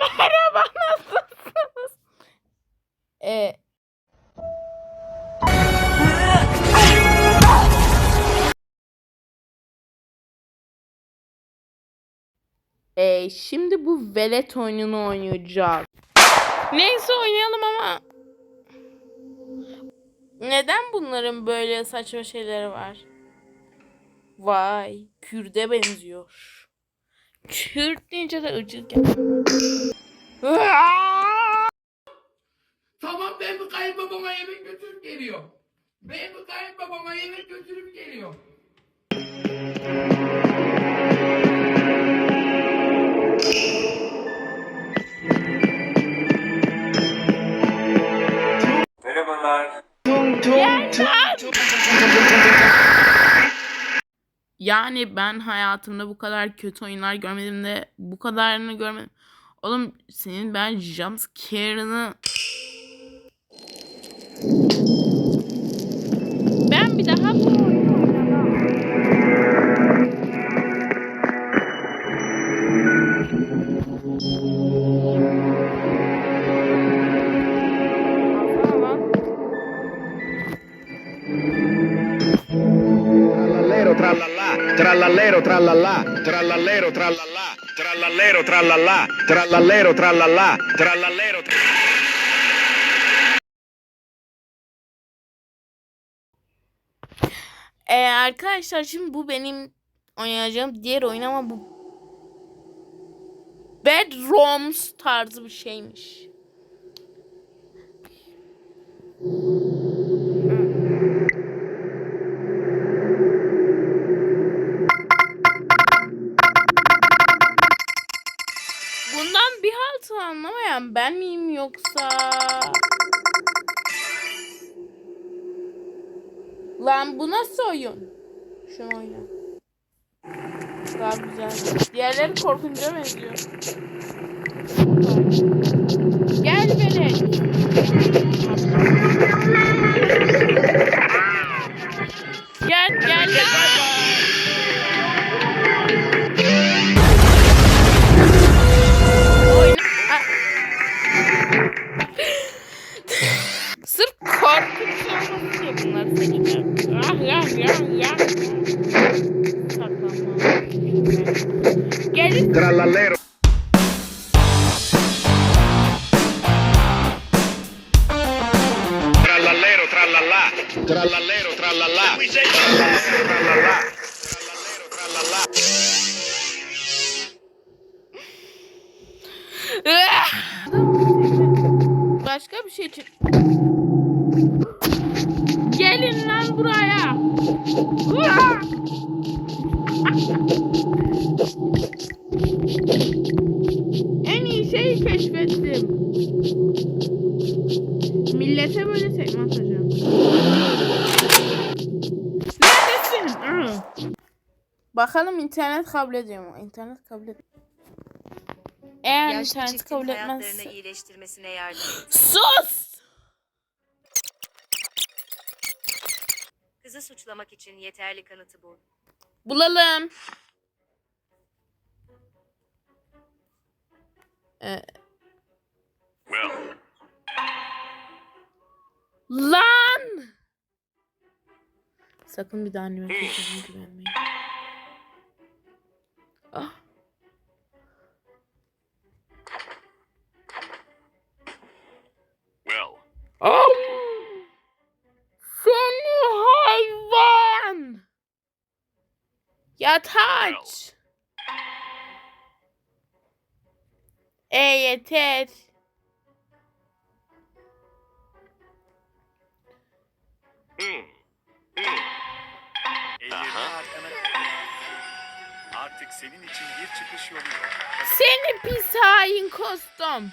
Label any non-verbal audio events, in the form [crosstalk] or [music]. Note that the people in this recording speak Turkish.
Merhaba nasılsınız? Ee, Ee, şimdi bu velet oyununu oynayacağız. Neyse oynayalım ama neden bunların böyle saçma şeyleri var? Vay, Kürde benziyor. Kürt deyince de ıcık geldi. [laughs] Tamam ben bu kayınbabama yemek götürüp geliyorum. Ben bu kayınbabama yemek götürüp geliyorum. Yani ben hayatımda bu kadar kötü oyunlar görmedim de bu kadarını görmedim. Oğlum senin ben jumpscare'ını... trallallero trallallà, trallallero trallallà, trallallero trallallà, trallallero trallallà, trallallero tra- Ee, arkadaşlar şimdi bu benim oynayacağım diğer oyun ama bu Bedrooms tarzı bir şeymiş. Halt anlamayan ben miyim yoksa? Lan bu nasıl oyun? Şunu oyna. Daha güzel. Diğerleri korkunca benziyor. Gel beni. Trallallero trallallà. Başka bir şey çık. Bakalım internet kabul ediyor mu? İnternet kabul ediyor. Eğer Yaşlı internet çiftin kabul hayatlarını etmezse... iyileştirmesine yardım et. Sus! Kızı suçlamak için yeterli kanıtı bul. Bulalım. Ee, Lan! Sakın bir daha anneme teyzeme güvenmeyin. Yat aç! E yeter. Ellerini arkana Artık senin için bir çıkış yolu yok. Seni pis hain kostum.